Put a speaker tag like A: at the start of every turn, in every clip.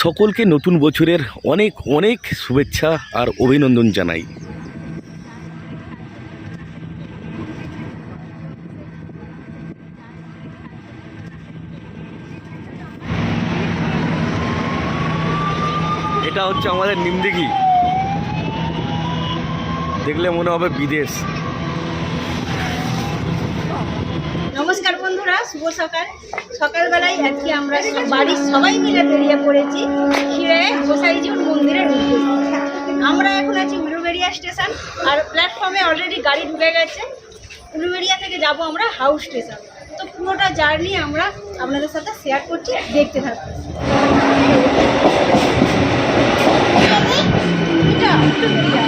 A: সকলকে নতুন বছরের অনেক অনেক শুভেচ্ছা আর অভিনন্দন জানাই। এটা হচ্ছে আমাদের নিমদিঘি। দেখলে মনে হবে বিদেশ।
B: নমস্কার শুভ সকাল। সকালবেলায় আজকে আমরা বাড়ির সবাই মিলে বেরিয়ে পড়েছি ক্ষীরে গোসাইজিউর মন্দিরের উদ্দেশ্যে। আমরা এখন আছি উলুবেড়িয়া স্টেশন, আর প্ল্যাটফর্মে অলরেডি গাড়ি ঢুকে গেছে। উলুবেড়িয়া থেকে যাব আমরা হাউস স্টেশন তো পুরোটা জার্নি আমরা আপনাদের সাথে শেয়ার করছি, দেখতে এটা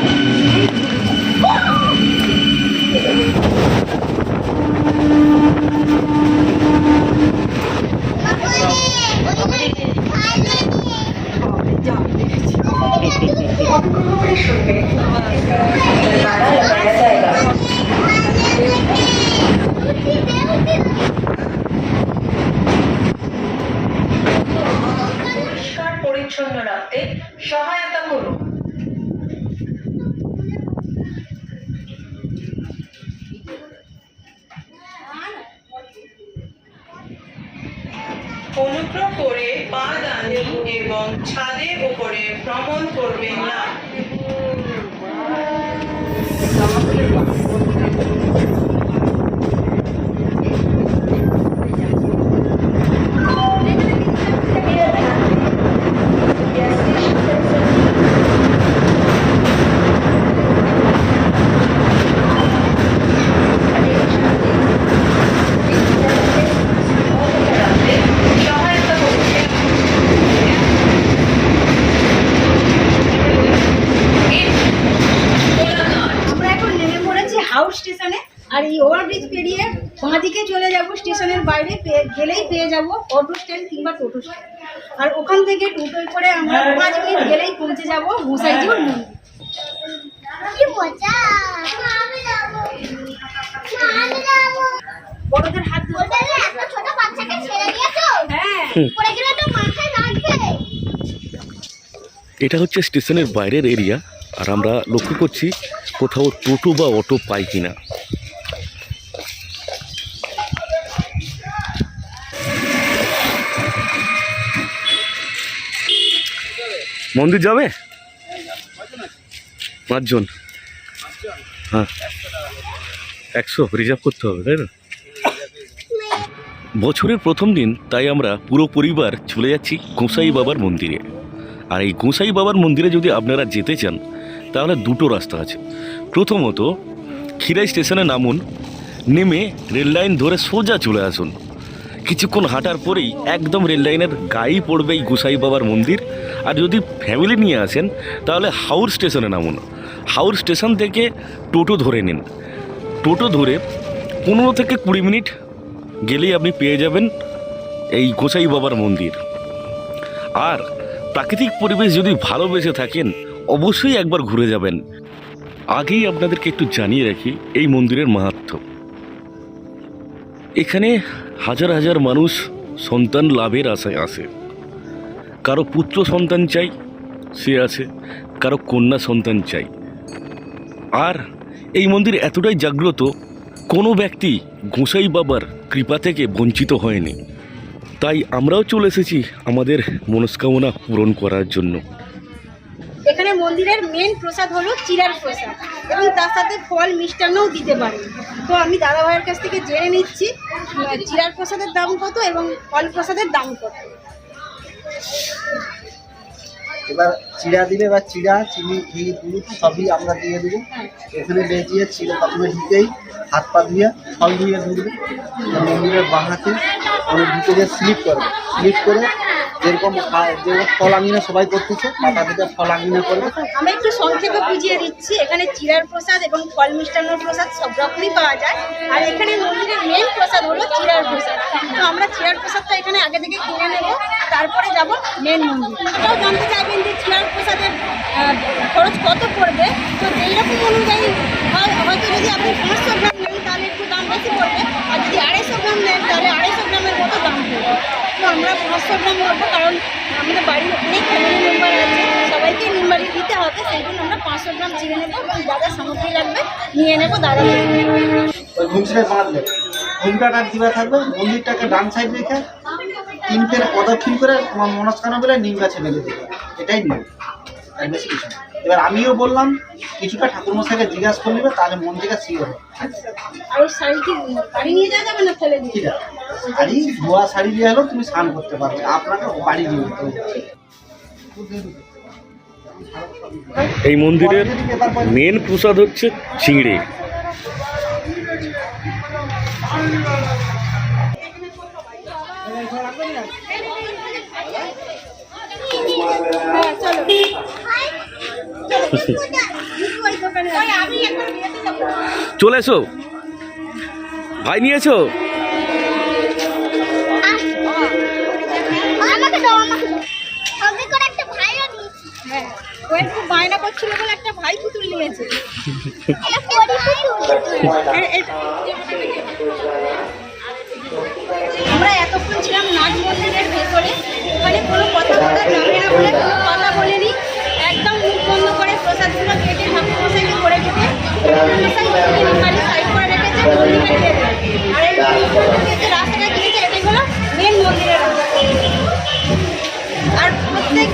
C: অনুগ্রহ করে পা দানি এবং ছাদের উপরে ভ্রমণ করবেন না।
B: আর এই ওভারব্রিজ পেরিয়ে বাঁদিকে চলে যাব স্টেশনের বাইরে পেয়ে- গেলেই পেয়ে যাব অটো স্ট্যান্ড কিংবা টোটো স্ট্যান্ড আর ওখান থেকে টোটোয় করে আমরা পাঁচ মিনিট গেলেই পৌঁছে যাব মন্দির। বড়দের হাত
D: ছোট বাচ্চাকে ছেড়ে দিয়েছ?
B: হ্যাঁ।
D: পড়ে গেলে তো মাথায় লাগবে।
A: এটা হচ্ছে স্টেশনের বাইরের এরিয়া আর আমরা লক্ষ্য করছি কোথাও টোটো বা অটো পাই কিনা। মন্দির যাবে? পাঁচজন। হ্যাঁ। একশো রিজার্ভ করতে হবে, তাই না? বছরের প্রথম দিন তাই আমরা পুরো পরিবার চলে যাচ্ছি গোসাই বাবার মন্দিরে। আর এই গোসাই বাবার মন্দিরে যদি আপনারা যেতে চান, তাহলে দুটো রাস্তা আছে। প্রথমত খিরাই স্টেশনে নামুন, নেমে রেল লাইন ধরে সোজা চলে আসুন। কিছুক্ষণ হাঁটার পরেই একদম রেল লাইনের গায়েই পড়বে এই গোসাই বাবার মন্দির। আর যদি ফ্যামিলি নিয়ে আসেন, তাহলে হাউর স্টেশনে নামুন। হাওড় স্টেশন থেকে টোটো ধরে নিন। টোটো ধরে পনেরো থেকে কুড়ি মিনিট গেলেই আপনি পেয়ে যাবেন এই গোসাই বাবার মন্দির। আর প্রাকৃতিক পরিবেশ যদি ভালোবেসে থাকেন, অবশ্যই একবার ঘুরে যাবেন। আগেই আপনাদেরকে একটু জানিয়ে রাখি, এই মন্দিরের মাহাত্ম্য এখানে হাজার হাজার মানুষ সন্তান লাভের আশায় আসে। কারও পুত্র সন্তান চাই, সে আছে। কারও কন্যা সন্তান চাই। আর এই মন্দির এতটাই জাগ্রত, কোনো ব্যক্তি গোসাই বাবার কৃপা থেকে বঞ্চিত হয়নি। তাই আমরাও চলে এসেছি আমাদের মনস্কামনা পূরণ করার জন্য।
B: এখানে মন্দিরের মেন প্রসাদ হলো চিরার প্রসাদ এবং তার সাথে ফল মিষ্টান্নও দিতে পারে তো আমি দাদা ভাইয়ের কাছ থেকে জেনে নিচ্ছি চিরার প্রসাদের দাম কত এবং ফল প্রসাদের দাম কত?
E: এবার চিড়া দিলে বা চিড়া, চিনি, ঘি দুধ সবই আমরা দিয়ে দেবো। এখানে বেজিয়ে চিড়া প্রথমে ঢুকেই হাত পা ধুয়ে ফল ধুয়ে ধুবে মন্দিরের বাঁ হাতে ওরা ঢুকে দিয়ে স্লিপ করবে। স্লিপ করে যেরকম যেরকম ফল আঙিনা সবাই করতেছে থেকে ফল আঙিনা করবে
B: আমি একটু সংক্ষেপে বুঝিয়ে দিচ্ছি, এখানে চিরার প্রসাদ এবং ফল মিষ্টান্ন প্রসাদ সব রকমই পাওয়া যায়। আর এখানে মন্দিরের মেন প্রসাদ হলো চিরার প্রসাদ। তো আমরা চিরার প্রসাদটা এখানে আগে থেকে কিনে নেব, তারপরে যাব মেন মন্দির। এটাও জানতে চাইবেন যে চিরার প্রসাদের খরচ কত পড়বে? তো যেই রকম অনুযায়ী হয়, হয়তো যদি আপনি পাঁচশো গ্রাম নেন তাহলে একটু দাম বেশি পড়বে আর যদি আড়াইশো গ্রাম নেন তাহলে আড়াইশো গ্রামের মতো দাম পড়বে তো আমরা পাঁচশো গ্রাম নেব কারণ আমাদের বাড়ির অনেক চিড়ে নেব এবং যা যা সামগ্রী লাগবে নিয়ে নেব দাদা
E: ওই ঘুমসিটায় বাঁধলে ঘুমটাটা কীভাবে থাকবে? মন্দিরটাকে ডান সাইড রেখে তিন ফের প্রদক্ষিণ করে তোমার মনস্কামনা বলে নিম গাছে বেঁধে দেবে। এটাই নিয়ম। বেশি কিছু এবার আমিও বললাম কিছুটা ঠাকুরমশাইকে জিজ্ঞাসা করে নেবে তাহলে মন থেকে শিওর হবে
B: শাড়ি নিয়ে
E: আছে শাড়ি ধোয়া শাড়ি দিয়ে হলেও তুমি স্নান করতে পারবে। আপনাকে বাড়ি দিয়ে দিতে হবে।
A: এই মন্দিরের মেন প্রসাদ হচ্ছে চিংড়ি।
B: চলে।
A: এসো। ভাই নিয়েছো
B: হ্যাঁ বায়না করছিল বলে একটা ভাই পুতুল নিয়েছে। এ- আমরা এতক্ষণ ছিলাম নাট মন্দিরের ভেতরে। ওখানে কোনো কথা বলা যাবে না বলে কোনো কথা বলেনি। একদম মুখ বন্ধ করে প্রসাদগুলো কেটে ঠাকুর মশাইকে করে দেবে। আর এই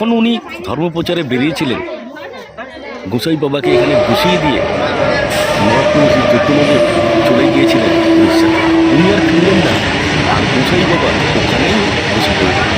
A: যখন উনি ধর্মপ্রচারে বেরিয়েছিলেন। গোসাই বাবাকে এখানে বসিয়ে দিয়ে মহাপ্রভু শ্রী চলে গিয়েছিলেন উনি আর ফিরলেন না। আর গোসাই বাবা ওখানেই বসে পড়লেন।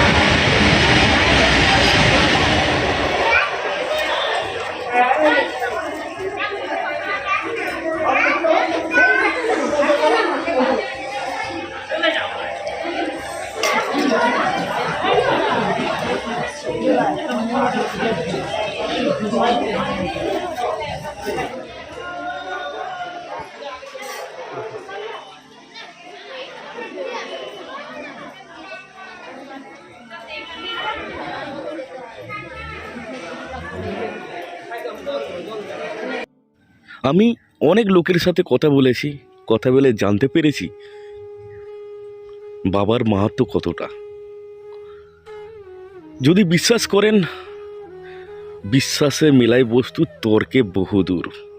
A: আমি অনেক লোকের সাথে কথা বলেছি, কথা বলে জানতে পেরেছি। বাবার মাহাত্ম কতটা? যদি বিশ্বাস করেন বিশ্বাসে মিলাই বস্তু তর্কে বহুদূর।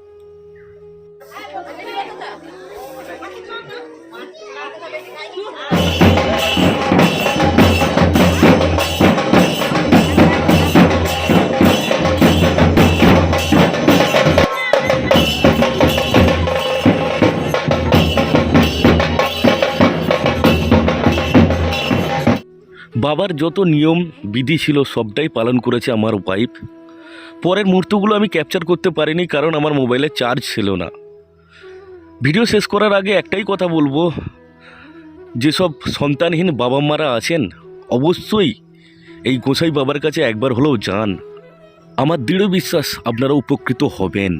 A: বাবার যত নিয়ম বিধি ছিল সবটাই পালন করেছে আমার ওয়াইফ পরের মুহূর্তগুলো আমি ক্যাপচার করতে পারিনি কারণ আমার মোবাইলে চার্জ ছিল না। ভিডিও শেষ করার আগে একটাই কথা বলব, যেসব সন্তানহীন বাবা মারা আছেন, অবশ্যই এই গোসাই বাবার কাছে একবার হলেও যান। আমার দৃঢ় বিশ্বাস আপনারা উপকৃত হবেন।